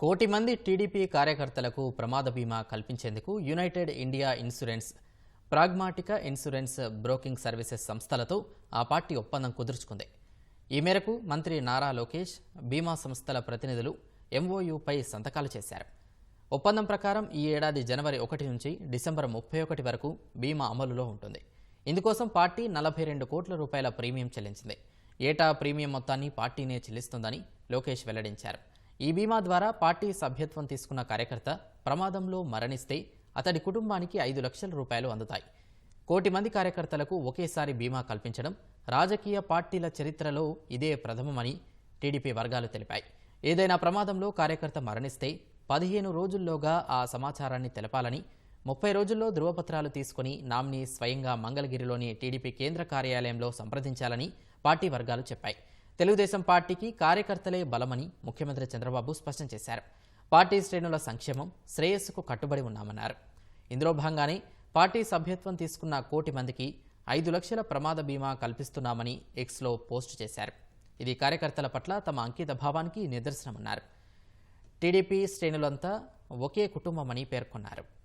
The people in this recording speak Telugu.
కోటి మంది టీడీపీ కార్యకర్తలకు ప్రమాద బీమా కల్పించేందుకు United India Insurance Pragmatic insurance broking services సంస్థలతో ఆ పార్టీ ఒప్పందం కుదుర్చుకుంది. ఈ మేరకు మంత్రి నారా లోకేష్ బీమా సంస్థల ప్రతినిధులు ఎంఓయూపై సంతకాలు చేశారు. ఒప్పందం ప్రకారం ఈ ఏడాది జనవరి ఒకటి నుంచి డిసెంబర్ ముప్పై ఒకటి వరకు బీమా అమలులో ఉంటుంది. ఇందుకోసం పార్టీ నలభై రెండు కోట్ల రూపాయల ప్రీమియం చెల్లించింది. ఏటా ప్రీమియం మొత్తాన్ని పార్టీనే చెల్లిస్తుందని లోకేష్ వెల్లడించారు. ఈ బీమా ద్వారా పార్టీ సభ్యత్వం తీసుకున్న కార్యకర్త ప్రమాదంలో మరణిస్తే అతడి కుటుంబానికి ఐదు లక్షల రూపాయలు అందుతాయి. కోటి మంది కార్యకర్తలకు ఒకేసారి బీమా కల్పించడం రాజకీయ పార్టీల చరిత్రలో ఇదే ప్రథమమని టీడీపీ వర్గాలు తెలిపాయి. ఏదైనా ప్రమాదంలో కార్యకర్త మరణిస్తే పదిహేను రోజుల్లోగా ఆ సమాచారాన్ని తెలపాలని ముప్పై రోజుల్లో ధృవపత్రాలు తీసుకుని నామిని స్వయంగా మంగళగిరిలోని టీడీపీ కేంద్ర కార్యాలయంలో సంప్రదించాలని పార్టీ వర్గాలు చెప్పాయి. తెలుగుదేశం పార్టీకి కార్యకర్తలే బలమని ముఖ్యమంత్రి చంద్రబాబు స్పష్టం చేశారు. పార్టీ శ్రేణుల సంక్షేమం శ్రేయస్సుకు కట్టుబడి ఉన్నామన్నారు. ఇందులో భాగంగానే పార్టీ సభ్యత్వం తీసుకున్న కోటి మందికి ఐదు లక్షల ప్రమాద బీమా కల్పిస్తున్నామని ఎక్స్లో పోస్టు చేశారు. ఇది కార్యకర్తల పట్ల తమ అంకిత భావానికి నిదర్శనమన్నారు. టీడీపీ శ్రేణులంతా ఒకే కుటుంబమని పేర్కొన్నారు.